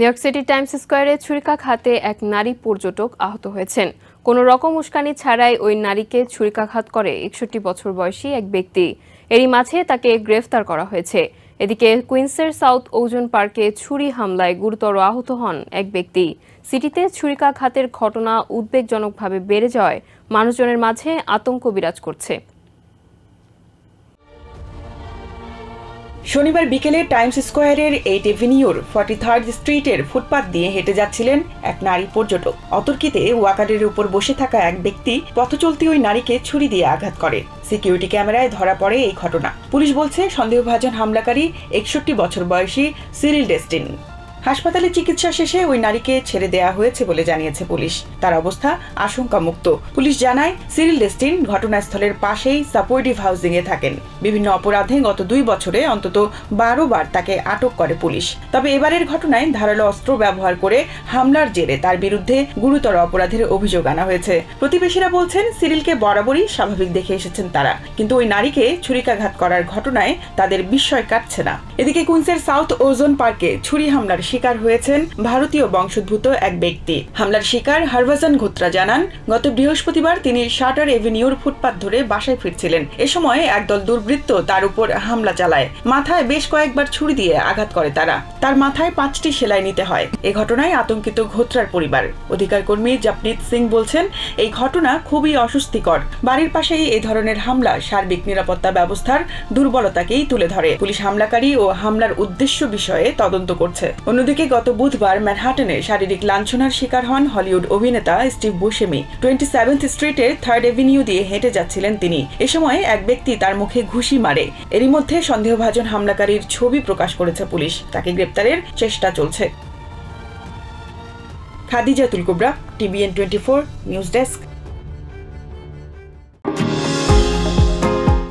New York city Times স্কোয়ারে ছুরিকাঘাতে এক নারী পর্যটক আহত হয়েছেন। কোনো রকম উস্কানি ছাড়াই ওই নারীকে ছুরিকাঘাত করে একষট্টি বছর বয়সী এক ব্যক্তি। এরই মাঝে তাকে গ্রেফতার করা হয়েছে। এদিকে কুইন্সের সাউথ ওজন পার্কে ছুরি হামলায় গুরুতর আহত হন এক ব্যক্তি। সিটিতে ছুরিকাঘাতের ঘটনা উদ্বেগজনকভাবে বেড়ে যাওয়ায় মানুষজনের মাঝে আতঙ্ক বিরাজ করছে। শনিবার বিকেলে টাইমস স্কোয়ারের এইট এভিনিউর ফর্টি থার্ড স্ট্রিটের ফুটপাত দিয়ে হেঁটে যাচ্ছিলেন এক নারী পর্যটক। অতর্কিতে ওয়াকারের উপর বসে থাকা এক ব্যক্তি পথ পথচলতি ওই নারীকে ছুরি দিয়ে আঘাত করে। সিকিউরিটি ক্যামেরায় ধরা পড়ে এই ঘটনা। পুলিশ বলছে, সন্দেহভাজন হামলাকারী একষট্টি বছর বয়সী সিরিল ডেস্টিন। হাসপাতালে চিকিৎসা শেষে ওই নারীকে ছেড়ে দেয়া হয়েছে বলে জানিয়েছে পুলিশ। তার অবস্থা আশঙ্কামুক্ত। পুলিশ জানায়, সিরিল ডেস্টিন ঘটনাস্থলের পাশেই সাপোর্টিভ হাউজিং এ থাকেন। বিভিন্ন অপরাধে গত দুই বছরে অন্তত বারো বার তাকে আটক করে পুলিশ। তবে এবারের ঘটনায় ধারালো অস্ত্র ব্যবহার করে হামলার জেরে তার বিরুদ্ধে গুরুতর অপরাধের অভিযোগ আনা হয়েছে। প্রতিবেশীরা বলছেন, সিরিলকে বরাবরই স্বাভাবিক দেখে এসেছেন তারা। কিন্তু ওই নারীকে ছুরিকাঘাত করার ঘটনায় তাদের বিস্ময় কাটছে না। এদিকে কুইন্সের সাউথ ওজন পার্কে ছুরি হামলার শিকার হয়েছেন ভারতীয় বংশোদ্ভূত এক ব্যক্তি। হামলার শিকার হরভজন ঘোত্রা জানান, গত বৃহস্পতিবার তিনি শার্টার এভিনিউর ফুটপাত ধরে বাসায় ফিরছিলেন। এ সময় একদল দুর্বৃত্ত তার উপর হামলা চালায়। মাথায় বেশ কয়েকবার ছুরি দিয়ে আঘাত করে তারা। তার মাথায় পাঁচটি সেলাই নিতে হয়। এ ঘটনায় আতঙ্কিত ঘোত্রার পরিবার। অধিকার কর্মী জাপনিত সিং বলছেন, এই ঘটনা খুবই অস্বস্তিকর। বাড়ির পাশেই এই ধরনের হামলা সার্বিক নিরাপত্তা ব্যবস্থার দুর্বলতাকেই তুলে ধরে। পুলিশ হামলাকারী ও হামলার উদ্দেশ্য বিষয়ে তদন্ত করছে। অন্যদিকে গত বুধবার ম্যানহাটনে শারীরিক লাঞ্ছনার শিকার হন হলিউড অভিনেতা স্টিভ বুশেমি। টোয়েন্টি সেভেন্থ স্ট্রিটের থার্ড এভিনিউ দিয়ে হেঁটে যাচ্ছিলেন তিনি। এ সময় এক ব্যক্তি তার মুখে ঘুষি মারে। এরই মধ্যে সন্দেহভাজন হামলাকারীর ছবি প্রকাশ করেছে পুলিশ। তাকে গ্রেপ্তারের চেষ্টা চলছে। Khadijatul Kubra, TVN twenty four, news desk.